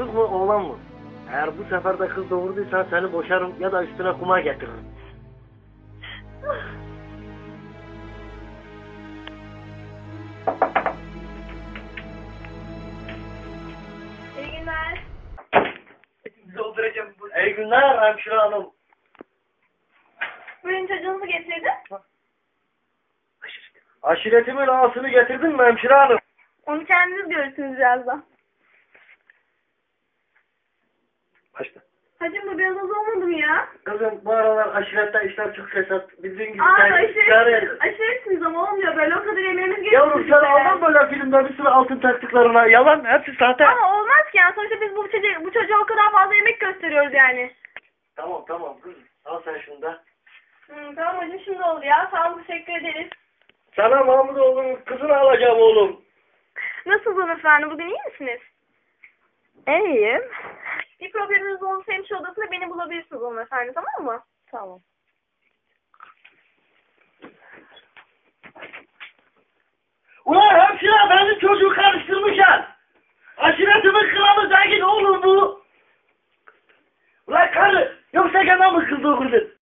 kız mı oğlan mı? Eğer bu sefer de kız doğurduysan seni boşarım ya da üstüne kuma getiririm. İyi günler. Dolduracağım bu. İyi günler hemşire hanım. Bugün çocuğunuzu getirdim. Aşiretimin ağasını getirdin mi hemşire hanım? Onu kendiniz görürsünüz birazdan. Başla. Hacım bu biraz az olmadı mı ya? Kızım bu aralar aşirette işler çok fesat. Bizim gibi Aa sen idare aşırısınız. et. Aşırısınız ama olmuyor böyle. O kadar emeğimiz geçiyor. Yavrum sen alman böyle filmde bir sürü altın taktıklarına. Yalan hepsi sahte. Ama olmaz ki yani. Sonuçta biz bu çocuğa, bu çocuğa o kadar fazla emek gösteriyoruz yani. Tamam tamam kızım. Al sen şunu da. Hı, tamam hocam şimdi oldu ya. Sağ olun teşekkür ederiz. Sana Mahmut oğlum kızını alacağım oğlum. Nasılsınız efendim? Bugün iyi misiniz? İyiyim. Bir probleminiz olursa hemşire odasında beni bulabilirsiniz hanımefendi tamam mı? Tamam. Ulan hemşire benim çocuğu karıştırmışsın. Aşiretimin kralı zengin oğlum bu. Ulan karı yoksa gene mi kız doğurdun?